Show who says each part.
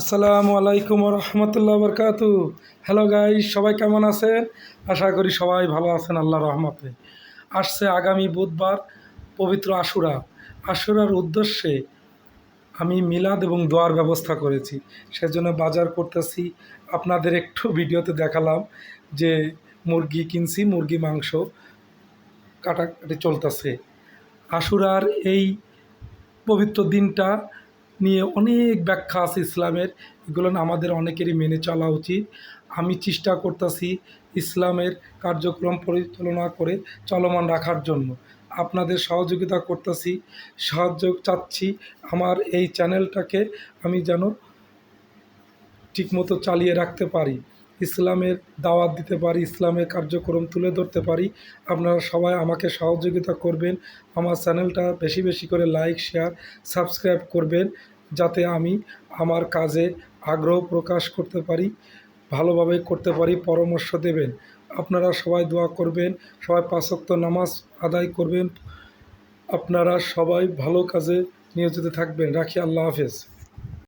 Speaker 1: আসসালামু আলাইকুম রহমতুল্লাহ বরকাতু। Hello guy সবাই কেমন আছেন? আশা করি সবাই ভালো আছেন আল্লাহ রহমতে। আসছে আগামী বুধবার পবিত্র আশুরা। আশুরার উদ্দেশ্যে আমি মিলাদ এবং দোয়ার ব্যবস্থা করেছি। সেজন্য বাজার করতেছি। আপনাদের একটু ভিডিওতে দেখালাম যে মুরগি কিনছি, মুরগি, মাংস কাটাকাটি চলতেছে। আশুরার এই পবিত্র দিনটা নিয়ে অনেক ব্যাখ্যা আছে ইসলামের। এগুলো আমাদের অনেকেরই মেনে চলা উচিত। আমি চেষ্টা করতেছি ইসলামের কার্যক্রম পরিচালনা করে চলমান রাখার জন্য। আপনাদের সহযোগিতা করতেছি, সাহায্য চাচ্ছি আমার এই চ্যানেলটাকে আমি যেন ঠিকমতো চালিয়ে রাখতে পারি। ইসলামের দাওয়াত দিতে পারি, ইসলামের কার্যক্রম তুলে ধরতে পারি, আপনারা সবাই আমাকে সহযোগিতা করবেন। আমার চ্যানেলটা বেশি বেশি করে লাইক, শেয়ার, সাবস্ক্রাইব করবেন যাতে আমি আমার কাজে আগ্রহ প্রকাশ করতে পারি, ভালোভাবে করতে পারি, পরামর্শ দেবেন। আপনারা সবাই দোয়া করবেন, সবাই পাঁচক্ত নামাজ আদায় করবেন। আপনারা সবাই ভালো কাজে নিয়োজিত থাকবেন। রাখি, আল্লাহ হাফেজ।